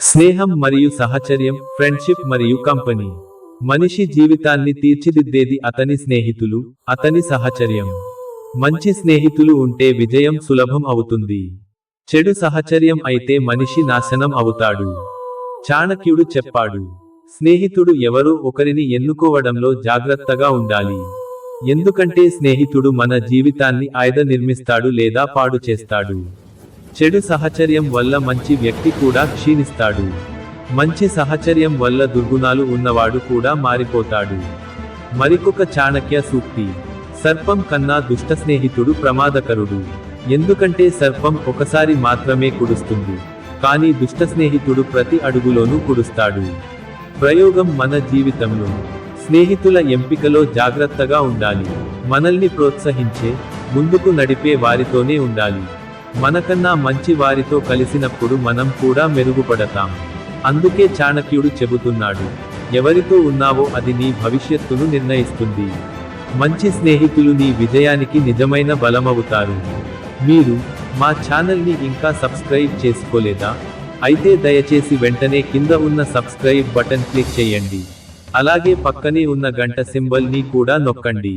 స్నేహం మరియు సహచర్యం ఫ్రెండ్షిప్ మరియు కంపెనీ. మనిషి జీవితాన్ని తీర్చిదిద్దేది అతని స్నేహితులు అతని సహచర్యం. మంచి స్నేహితులు ఉంటే విజయం సులభం అవుతుంది. చెడు సహచర్యం అయితే మనిషి నాశనం అవుతాడు. చాణక్యుడు చెప్పాడు స్నేహితుడు ఎవరో ఒకరిని ఎన్నుకోవడంలో జాగ్రత్తగా ఉండాలి. ఎందుకంటే స్నేహితుడు మన జీవితాన్ని ఆయుధ నిర్మిస్తాడు లేదా పాడు చేస్తాడు. చెడు సహచర్యం వల్ల మంచి వ్యక్తి కూడా క్షీణిస్తాడు. మంచి సహచర్యం వల్ల దుర్గుణాలు ఉన్నవాడు కూడా మారిపోతాడు. మరికొక చాణక్య సూక్తి. సర్పం కన్నా దుష్ట స్నేహితుడు ప్రమాదకరుడు. ఎందుకంటే సర్పం ఒకసారి మాత్రమే కుడుస్తుంది. కానీ దుష్ట స్నేహితుడు ప్రతి అడుగులోనూ కుడుస్తాడు. ప్రయోగం మన జీవితంలో. స్నేహితుల ఎంపికలో జాగ్రత్తగా ఉండాలి. మనల్ని ప్రోత్సహించే ముందుకు నడిపే వారితోనే ఉండాలి. మనకన్నా మంచి వారితో కలిసినప్పుడు మనం కూడా మెరుగుపడతాం. అందుకే చాణక్యుడు చెబుతున్నాడు ఎవరితో ఉన్నావో అది నీ భవిష్యత్తును నిర్ణయిస్తుంది. మంచి స్నేహితులు నీ విజయానికి నిజమైన బలమవుతారు. మీరు మా ఛానల్ని ఇంకా సబ్స్క్రైబ్ చేసుకోలేదా? అయితే దయచేసి వెంటనే కింద ఉన్న సబ్స్క్రైబ్ బటన్ క్లిక్ చేయండి. అలాగే పక్కనే ఉన్న గంట సింబల్ని కూడా నొక్కండి.